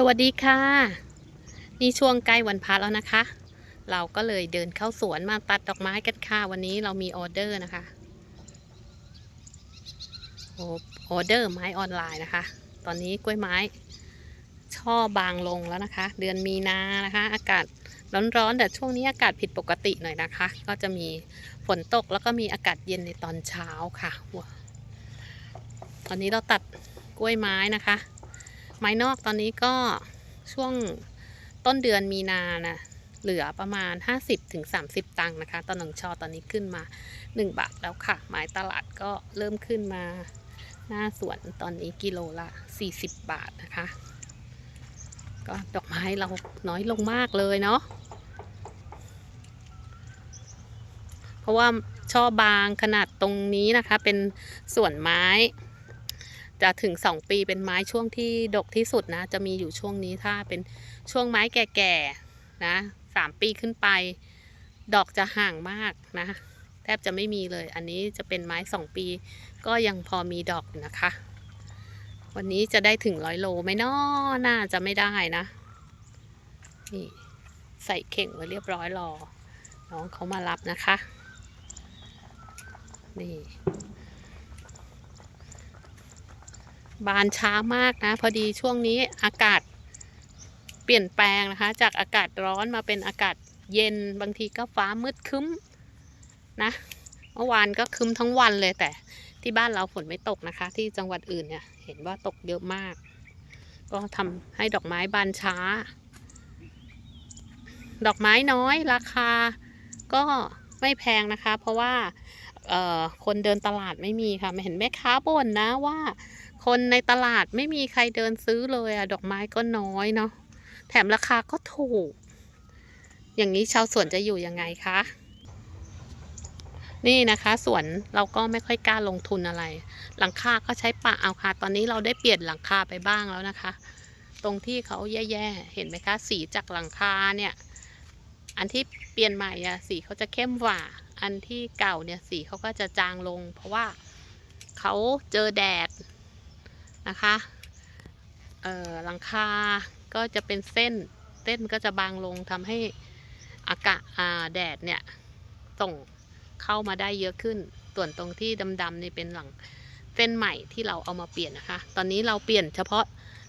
สวัสดีค่ะ นี่ช่วงใกล้วันพระแล้วนะคะ เราก็เลยเดินเข้าสวนมาตัดดอกไม้กันค่ะ วันนี้เรามีออเดอร์นะคะโออเดอร์ไม้ออนไลน์นะคะ ตอนนี้กล้วยไม้ ช่อบางลงแล้วนะคะ เดือนมีนานะคะ อากาศร้อนๆแต่ช่วงนี้อากาศผิดปกติหน่อยนะคะ ก็จะมีฝนตกแล้วก็มีอากาศเย็นในตอนเช้าค่ะว้าวตอนนี้เราตัดกล้วยไม้นะคะ ไม้นอกตอนนี้ก็ช่วงต้นเดือนมีนานะเหลือประมาณ 50-30ถึงตังค์นะคะตอนหนังชอตอนนี้ขึ้นมา 1 บาทแล้วค่ะ ไม้ตลาดก็เริ่มขึ้นมา หน้าสวนตอนนี้กิโลละ 40 บาทนะคะ ก็ดอกไม้เราน้อยลงมากเลยเนาะเพราะว่าช่อบางขนาดตรงนี้นะคะ เป็นส่วนไม้ จะถึง 2 ปีเป็นไม้ช่วงที่ดกที่สุดนะ จะมีอยู่ช่วงนี้ถ้าเป็นช่วงไม้แก่ๆนะสามปีขึ้นไป ดอกจะห่างมากนะ แทบจะไม่มีเลย อันนี้จะเป็นไม้2ปี ก็ยังพอมีดอกอยู่นะคะ วันนี้จะได้ถึงร้อยโลไหมนาะน่าจะไม่ได้นะ นี่ใส่เข่งไว้เรียบร้อยรอ น้องเขามารับนะคะ นี่ บานช้ามากนะ พอดีช่วงนี้อากาศเปลี่ยนแปลงนะคะ จากอากาศร้อนมาเป็นอากาศเย็นบางทีก็ฟ้ามืดครึ้มนะเมื่อวานก็ครึ้มทั้งวันเลยแต่ที่บ้านเราฝนไม่ตกนะคะ ที่จังหวัดอื่นเนี่ยเห็นว่าตกเยอะมาก ก็ทำให้ดอกไม้บานช้า ดอกไม้น้อยราคาก็ไม่แพงนะคะ เพราะว่าคนเดินตลาดไม่มีค่ะไม่เห็นแม่ค้าบ่นนะว่า คนในตลาดไม่มีใครเดินซื้อเลยอะดอกไม้ก็น้อยเนาะแถมราคาก็ถูก อย่างนี้ชาวสวนจะอยู่ยังไงคะ นี่นะคะสวนเราก็ไม่ค่อยกล้าลงทุนอะไร หลังคาก็ใช้ปะเอาค่ะ ตอนนี้เราได้เปลี่ยนหลังคาไปบ้างแล้วนะคะ ตรงที่เขาแย่ๆเห็นไหมคะ สีจากหลังคาเนี่ย อันที่เปลี่ยนใหม่อะสีเขาจะเข้มกว่า อันที่เก่าเนี่ยสีเขาก็จะจางลง เพราะว่าเขาเจอแดด นะคะหลังคาก็จะเป็นเส้นเส้นก็จะบางลงทำให้อากาศแดดเนี่ยส่งเข้ามาได้เยอะขึ้น ส่วนตรงที่ดำๆนี่เป็นหลังเส้นใหม่ที่เราเอามาเปลี่ยนนะคะ ตอนนี้เราเปลี่ยนเฉพาะ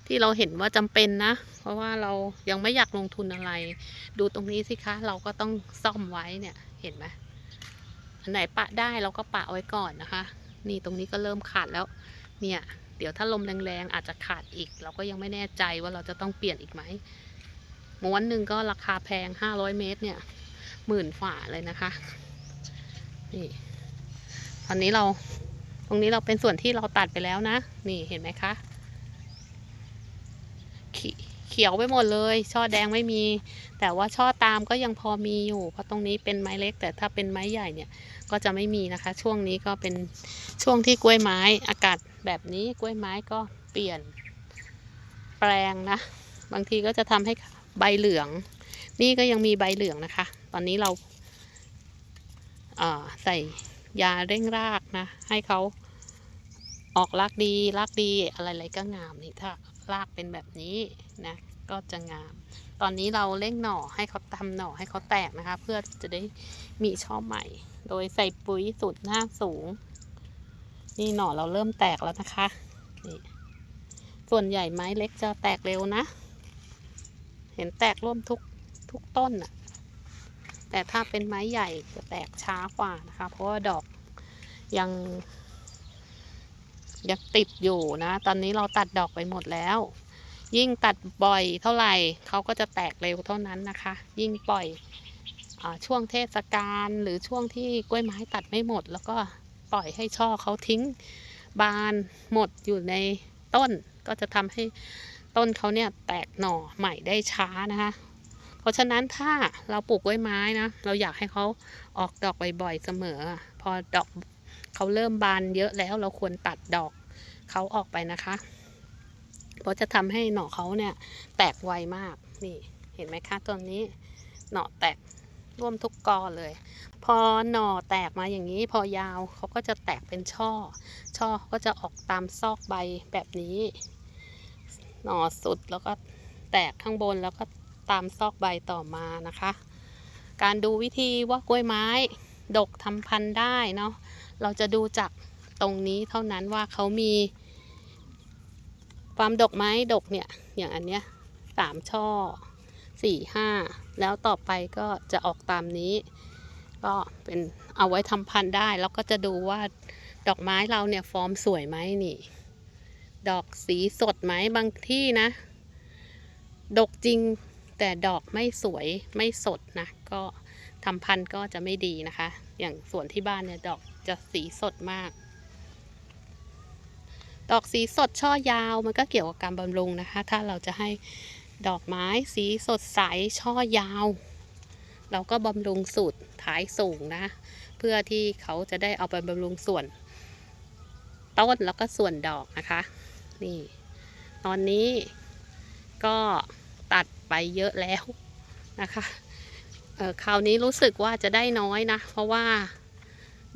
ที่เราเห็นว่าจำเป็นนะ เพราะว่าเรายังไม่อยากลงทุนอะไร ดูตรงนี้สิคะเราก็ต้องซ่อมไว้เนี่ยเห็นไหมอันไหนปะได้เราก็ปะไว้ก่อนนะคะ นี่ตรงนี้ก็เริ่มขาดแล้วเนี่ย เดี๋ยวถ้าลมแรงๆอาจจะขาดอีก เราก็ยังไม่แน่ใจว่าเราจะต้องเปลี่ยนอีกไหมม้วนหนึ่งก็ราคาแพง 500 เมตรเนี่ยหมื่นฝ่าเลยนะคะนี่ตอนนี้เราตรงนี้เราเป็นส่วนที่เราตัดไปแล้วนะ นี่เห็นไหมคะขี เขียวไปหมดเลย ช่อแดงไม่มี แต่ว่าช่อตามก็ยังพอมีอยู่ เพราะตรงนี้เป็นไม้เล็ก แต่ถ้าเป็นไม้ใหญ่เนี่ยก็จะไม่มีนะคะ ช่วงนี้ก็เป็นช่วงที่กล้วยไม้อากาศแบบนี้กล้วยไม้ก็เปลี่ยนแปลงนะ บางทีก็จะทำให้ใบเหลือง นี่ก็ยังมีใบเหลืองนะคะ ตอนนี้เราเอ่อใส่ยาเร่งรากนะ ให้เขาออกรากดีรากดีอะไรๆก็งามนี่ถ้า รากเป็นแบบนี้นะก็จะงาม ตอนนี้เราเร่งหน่อให้เขาทำหน่อให้เขาแตกนะคะ เพื่อจะได้มีช่อใหม่ โดยใส่ปุ๋ยสูตรหน้าสูง นี่หน่อเราเริ่มแตกแล้วนะคะนี่ส่วนใหญ่ไม้เล็กจะแตกเร็วนะ เห็นแตกร่วมทุกทุกต้นน่ะแต่ถ้าเป็นไม้ใหญ่จะแตกช้ากว่านะคะ เพราะว่าดอกยัง ยังติดอยู่นะ ตอนนี้เราตัดดอกไปหมดแล้ว ยิ่งตัดบ่อยเท่าไหร่เขาก็จะแตกเร็วเท่านั้นนะคะ ยิ่งปล่อยอช่วงเทศกาลหรือช่วงที่กล้วยไม้ตัดไม่หมด แล้วก็ปล่อยให้ช่อเขาทิ้งบานหมดอยู่ในต้น ก็จะทำให้ต้นเขาเนี่ยแตกหน่อใหม่ได้ช้านะคะ เพราะฉะนั้นถ้าเราปลูกกล้วยไม้นะ เราอยากให้เขาออกดอกบ่อยๆเสมอ พอดอก เขาเริ่มบานเยอะแล้วเราควรตัดดอกเขาออกไปนะคะ เพราะจะทำให้หน่อเขาเนี่ยแตกไวมาก นี่เห็นไหมคะตอนนี้หน่อแตกร่วมทุกกอเลย พอหน่อแตกมาอย่างนี้พอยาวเขาก็จะแตกเป็นช่อ ช่อก็จะออกตามซอกใบแบบนี้ หน่อสุดแล้วก็แตกข้างบนแล้วก็ตามซอกใบต่อมานะคะ การดูวิธีว่ากล้วยไม้ ดกทำพันธุ์ได้เนาะ เราจะดูจากตรงนี้เท่านั้นว่าเขามีความดกไม้ดกเนี่ย อย่างอันเนี้ยสามช่อสี่ห้าแล้วต่อไปก็จะออกตามนี้ ก็เป็นเอาไว้ทำพันธุ์ได้ แล้วก็จะดูว่าดอกไม้เราเนี่ยฟอร์มสวยไหมนี่ ดอกสีสดไหมบางที่นะ ดกจริงแต่ดอกไม่สวยไม่สดนะ ก็ทำพันธุ์ก็จะไม่ดีนะคะ อย่างสวนที่บ้านเนี่ยดอก จะสีสดมาก ดอกสีสดช่อยาวมันก็เกี่ยวกับการบำรุงนะคะ ถ้าเราจะให้ดอกไม้สีสดใสช่อยาว เราก็บำรุงสูตรท้ายสูงนะ เพื่อที่เขาจะได้เอาไปบำรุงส่วน ต้นแล้วก็ส่วนดอกนะคะ นี่ ตอนนี้ก็ตัดไปเยอะแล้วนะคะคราวนี้รู้สึกว่าจะได้น้อยนะ เพราะว่า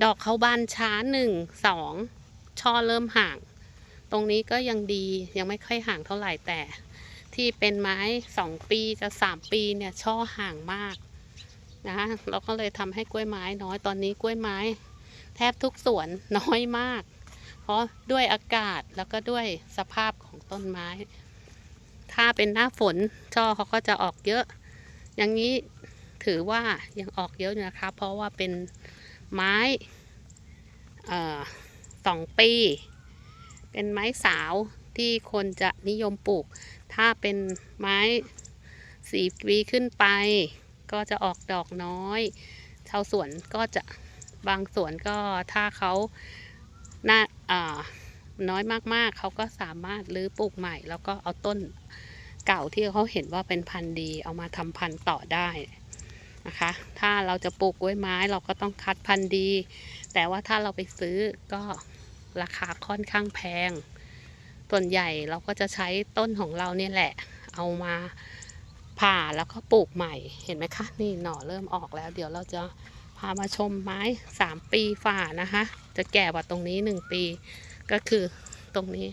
ดอกเขาบานช้าหนึ่งสองช่อเริ่มห่าง ตรงนี้ก็ยังดียังไม่ค่อยห่างเท่าไหร่แต่ ที่เป็นไม้สองปีจะสามปีเนี่ยช่อห่างมากนะเราก็เลยทำให้กล้วยไม้น้อยตอนนี้กล้วยไม้ แทบทุกสวนน้อยมาก เพราะด้วยอากาศแล้วก็ด้วยสภาพของต้นไม้ ถ้าเป็นหน้าฝนช่อเขาก็จะออกเยอะ อย่างนี้ถือว่ายังออกเยอะอยู่นะคะ เพราะว่าเป็น ไม้สองปี เป็นไม้สาวที่คนจะนิยมปลูก ถ้าเป็นไม้สี่ปีขึ้นไป ก็จะออกดอกน้อย ชาวสวนก็จะบางสวนก็ถ้าเขาน่าอ่าน้อยมากๆ เขาก็สามารถรื้อปลูกใหม่ แล้วก็เอาต้นเก่าที่เขาเห็นว่าเป็นพันธุ์ดี เอามาทำพันธุ์ต่อได้ นะคะ ถ้าเราจะปลูกกล้วยไม้เราก็ต้องคัดพันธุ์ดี แต่ว่าถ้าเราไปซื้อก็ราคาค่อนข้างแพง ส่วนใหญ่เราก็จะใช้ต้นของเราเนี่ยแหละ เอามาผ่าแล้วก็ปลูกใหม่ เห็นไหมคะ นี่หน่อเริ่มออกแล้ว เดี๋ยวเราจะพามาชมไม้ 3 ปีฝ่านะคะ จะแก่กว่าตรงนี้ 1 ปี ก็คือตรงนี้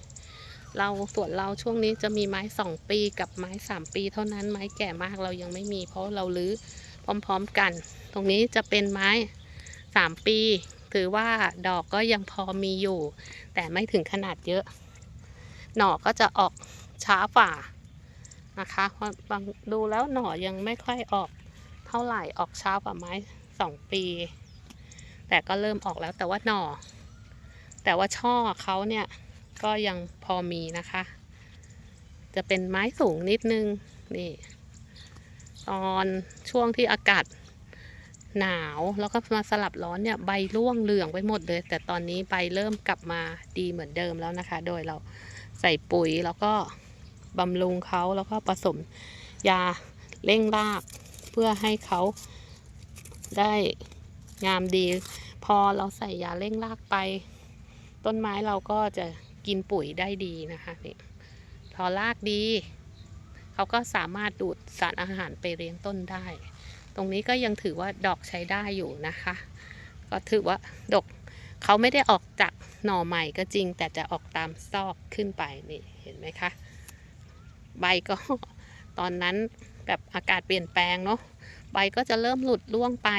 เราส่วนเราช่วงนี้จะมีไม้ 2 ปีกับไม้ 3 ปีเท่านั้นไม้แก่มากเรายังไม่มี เพราะเราลื้อ พร้อมๆกัน ตรงนี้จะเป็นไม้ 3 ปี ถือว่าดอกก็ยังพอมีอยู่ แต่ไม่ถึงขนาดเยอะ หน่อก็จะออกช้าฝ่านะคะบางดูแล้วหน่อยังไม่ค่อยออกเท่าไหร่ออกช้ากว่าไม้สองปี แต่ก็เริ่มออกแล้วแต่ว่าหน่อ แต่ว่าช่อเขาเนี่ยก็ยังพอมีนะคะ จะเป็นไม้สูงนิดนึงนี่ ตอนช่วงที่อากาศหนาวแล้วก็มาสลับร้อนเนี่ยใบร่วงเหลืองไปหมดเลย แต่ตอนนี้ใบเริ่มกลับมาดีเหมือนเดิมแล้วนะคะ โดยเราใส่ปุ๋ยแล้วก็บำรุงเขาแล้วก็ผสมยาเร่งราก เพื่อให้เขาได้งามดี พอเราใส่ยาเร่งรากไป ต้นไม้เราก็จะกินปุ๋ยได้ดีนะคะนี่พอรากดี เขาก็สามารถดูดสารอาหารไปเลี้ยงต้นได้ ตรงนี้ก็ยังถือว่าดอกใช้ได้อยู่นะคะ ก็ถือว่าดอกเขาไม่ได้ออกจากหน่อใหม่ก็จริง แต่จะออกตามซอกขึ้นไปนี่เห็นไหมคะ ใบก็ตอนนั้นแบบอากาศเปลี่ยนแปลงเนาะใบก็จะเริ่มหลุดร่วงไป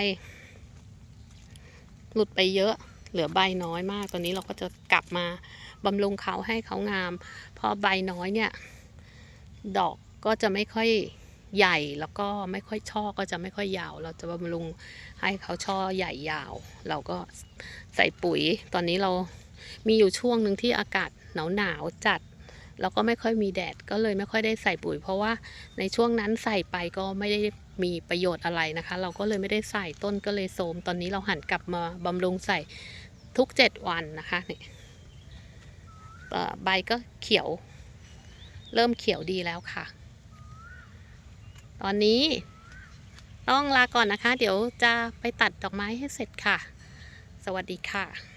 หลุดไปเยอะ เหลือใบน้อยมาก ตอนนี้เราก็จะกลับมาบำรุงเขาให้เขางาม พอใบน้อยเนี่ย ดอก ก็จะไม่ค่อยใหญ่แล้วก็ไม่ค่อยช่อก็จะไม่ค่อยยาว เราจะบำรุงให้เขาช่อใหญ่ยาว เราก็ใส่ปุ๋ย ตอนนี้เรามีอยู่ช่วงหนึ่งที่อากาศหนาวหนาวๆจัด แล้วก็ไม่ค่อยมีแดดก็เลยไม่ค่อยได้ใส่ปุ๋ย เพราะว่าในช่วงนั้นใส่ไปก็ไม่ได้มีประโยชน์อะไรนะคะ เราก็เลยไม่ได้ใส่ต้นก็เลยโทมตอนนี้เราหันกลับมาบำรุงใส่ทุก7วันนะคะนี่ใบก็เขียว เริ่มเขียวดีแล้วค่ะ ตอนนี้ต้องลาก่อนนะคะ เดี๋ยวจะไปตัดดอกไม้ให้เสร็จค่ะ สวัสดีค่ะ